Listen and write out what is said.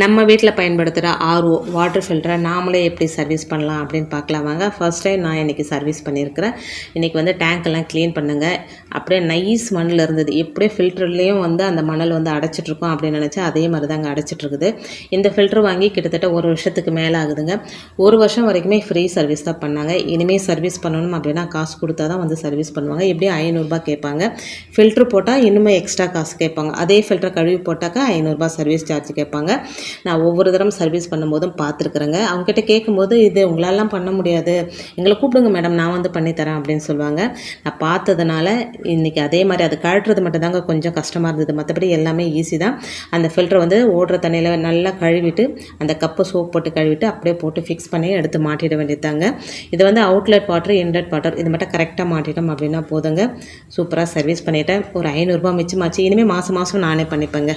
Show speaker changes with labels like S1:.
S1: நம்ம வீட்டில் பயன்படுத்துகிற ஆர்ஓ வாட்டர் ஃபில்டரை நாமளே எப்படி சர்வீஸ் பண்ணலாம் அப்படின்னு பார்க்கலாம். வாங்க ஃபர்ஸ்ட் டைம் நான் இன்றைக்கி சர்வீஸ் பண்ணியிருக்கிறேன் இன்றைக்கி வந்து டேங்க்கெல்லாம் க்ளீன் பண்ணுங்க. அப்படியே நைஸ் மண்ணில் இருந்தது. எப்படியே ஃபில்டர்லேயும் வந்து அந்த மணல் வந்து அடைச்சிட்ருக்கோம் அப்படின்னு நினச்சா அதே மாதிரி தாங்க அங்கே இருக்குது. இந்த ஃபில்டர் வாங்கி கிட்டத்தட்ட ஒரு வருஷத்துக்கு மேலே ஆகுதுங்க. ஒரு வருஷம் வரைக்குமே ஃப்ரீ சர்வீஸ் தான் பண்ணாங்க. இனிமேல் சர்வீஸ் பண்ணணும் அப்படின்னா காசு கொடுத்தா தான் வந்து சர்வீஸ் பண்ணுவாங்க. எப்படியும் ஐநூறுரூபா கேட்பாங்க. ஃபில்ட்ரு போட்டால் இன்னுமே எக்ஸ்ட்ரா காசு கேட்பாங்க. அதே ஃபில்டர் கழுவி போட்டாக்கா ஐநூறுரூபா சர்வீஸ் சார்ஜ் கேட்பாங்க. நான் ஒவ்வொரு தரம் சர்வீஸ் பண்ணும்போதும் பார்த்துருக்குறேங்க. அவங்ககிட்ட கேட்கும்போது இது உங்களாலாம் பண்ண முடியாது. எங்களை கூப்பிடுங்க மேடம் நான் வந்து பண்ணித்தரேன் அப்படின்னு சொல்லுவாங்க. நான் பார்த்ததுனால இன்றைக்கி அதே மாதிரி அது கழட்டுறது மட்டும்தாங்க கொஞ்சம் கஷ்டமாக இருந்தது. மற்றபடி எல்லாமே ஈஸி தான். அந்த ஃபில்டர் வந்து ஓடுற தண்ணியில் நல்லா கழுவிட்டு அந்த கப்பை சோப் போட்டு கழுவிட்டு அப்படியே போட்டு ஃபிக்ஸ் பண்ணி எடுத்து மாட்டிட வேண்டியதாங்க இது வந்து அவுட்லெட் வாட்டர் இன்லெட் வாட்டர் இது மட்டும் கரெக்டாக மாட்டிட்டோம் அப்படின்னா போதுங்க. சூப்பராக சர்வீஸ் பண்ணிட்டேன். ஒரு ஐநூறுரூபா மிச்சமாச்சு. இனிமேல் மாதம் மாதம் நானே பண்ணிப்பேங்க.